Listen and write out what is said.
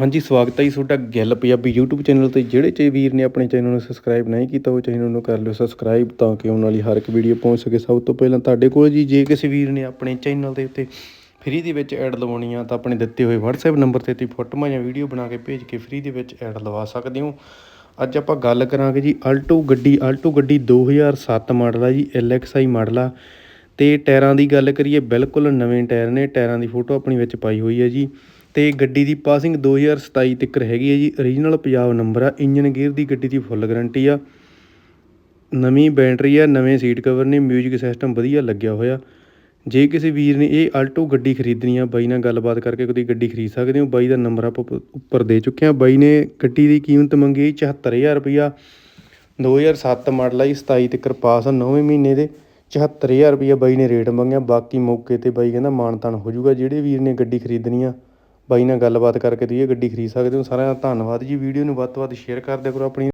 ਹਾਂਜੀ, ਸਵਾਗਤ ਹੈ ਜੀ ਤੁਹਾਡਾ ਗੱਲ ਪੰਜਾਬੀ YouTube ਚੈਨਲ ਤੇ। ਜਿਹੜੇ ਚੇ ਵੀਰ ਨੇ ਆਪਣੇ ਚੈਨਲ ਨੂੰ ਸਬਸਕ੍ਰਾਈਬ ਨਹੀਂ ਕੀਤਾ, ਉਹ ਚੈਨਲ ਨੂੰ ਕਰ ਲਿਓ ਸਬਸਕ੍ਰਾਈਬ ਤਾਂ ਕਿ ਉਹਨਾਂ ਲਈ ਹਰ ਇੱਕ ਵੀਡੀਓ ਪਹੁੰਚ ਸਕੇ। ਸਭ ਤੋਂ ਪਹਿਲਾਂ ਤੁਹਾਡੇ ਕੋਲ ਜੀ, ਜੇ ਕਿਸੇ ਵੀਰ ਨੇ ਆਪਣੇ ਚੈਨਲ ਦੇ ਉੱਤੇ ਫ੍ਰੀ ਦੇ ਵਿੱਚ ਐਡ ਲਵਾਉਣੀ ਆ, ਤਾਂ ਆਪਣੇ ਦਿੱਤੇ ਹੋਏ WhatsApp ਨੰਬਰ ਤੇ ਤੁਸੀਂ ਫੋਟੋਆਂ ਜਾਂ ਵੀਡੀਓ ਬਣਾ ਕੇ ਭੇਜ ਕੇ ਫ੍ਰੀ ਦੇ ਵਿੱਚ ਐਡ ਲਵਾ ਸਕਦੇ ਹੋ। ਅੱਜ ਆਪਾਂ ਗੱਲ ਕਰਾਂਗੇ ਜੀ ਆਲਟੋ ਗੱਡੀ ਆਲਟੋ ਗੱਡੀ 2007 ਮਾਡਲ ਆ ਜੀ LXI ਮਾਡਲ ਆ। ਤੇ ਟਾਇਰਾਂ ਦੀ ਗੱਲ ਕਰੀਏ, ਬਿਲਕੁਲ ਨਵੇਂ ਟਾਇਰ ਨੇ, ਟਾਇਰਾਂ ਦੀ ਫੋਟੋ ਆਪਣੀ ਵਿੱਚ ਪਾਈ ਹੋਈ ਹੈ ਜੀ। ਤੇ ਗੱਡੀ ਦੀ ਪਾਸਿੰਗ 2027 ਤੱਕ ਹੈਗੀ ਹੈ ਜੀ। ਓਰੀਜਨਲ ਪੰਜਾਬ ਨੰਬਰ ਆ। ਇੰਜਨ ਗੇਅਰ ਦੀ ਗੱਡੀ ਦੀ ਫੁੱਲ ਗਾਰੰਟੀ ਆ। ਨਵੀਂ ਬੈਟਰੀ ਆ, ਨਵੇਂ ਸੀਟ ਕਵਰ ਨੇ ਮਿਊਜ਼ਿਕ ਸਿਸਟਮ ਵਧੀਆ ਲੱਗਿਆ ਹੋਇਆ। ਜੇ ਕਿਸੇ ਵੀਰ ਨੇ ਇਹ ਆਲਟੋ ਗੱਡੀ ਖਰੀਦਣੀ ਆ, ਬਾਈ ਨਾਲ ਗੱਲਬਾਤ ਕਰਕੇ ਕੋਈ ਗੱਡੀ ਖਰੀਦ ਸਕਦੇ ਹੋ। ਬਾਈ ਦਾ ਨੰਬਰ ਆਪਾਂ ਉੱਪਰ ਦੇ ਚੁੱਕੇ ਆ ਬਾਈ ਨੇ ਗੱਡੀ ਦੀ ਕੀਮਤ ਮੰਗੀ ਹੈ 74000 ਰੁਪਇਆ 2007 ਮਾਡਲ ਆ ਜੀ 27 ਤੱਕ ਪਾਸ ਆ 9ਵੇਂ ਮਹੀਨੇ ਦੇ। 74000 ਰੁਪਇਆ ਬਾਈ ਨੇ ਰੇਟ ਮੰਗਿਆ। ਬਾਕੀ ਮੌਕੇ ਤੇ ਬਾਈ ਕਹਿੰਦਾ ਮਾਨਤਾਨ ਹੋ ਜਾਊਗਾ। ਜਿਹੜੇ ਵੀਰ ਨੇ ਗੱਡੀ ਖਰੀਦਣੀ ਆ ਬਾਈ ਨਾਲ ਗੱਲਬਾਤ ਕਰਕੇ ਤੁਸੀਂ ਇਹ ਗੱਡੀ ਖਰੀਦ ਸਕਦੇ ਹੋ। ਸਾਰਿਆਂ ਦਾ ਧੰਨਵਾਦ ਜੀ। ਵੀਡੀਓ ਨੂੰ ਵੱਧ ਤੋਂ ਵੱਧ ਸ਼ੇਅਰ ਕਰ ਦਿਆ ਕਰੋ ਆਪਣੀ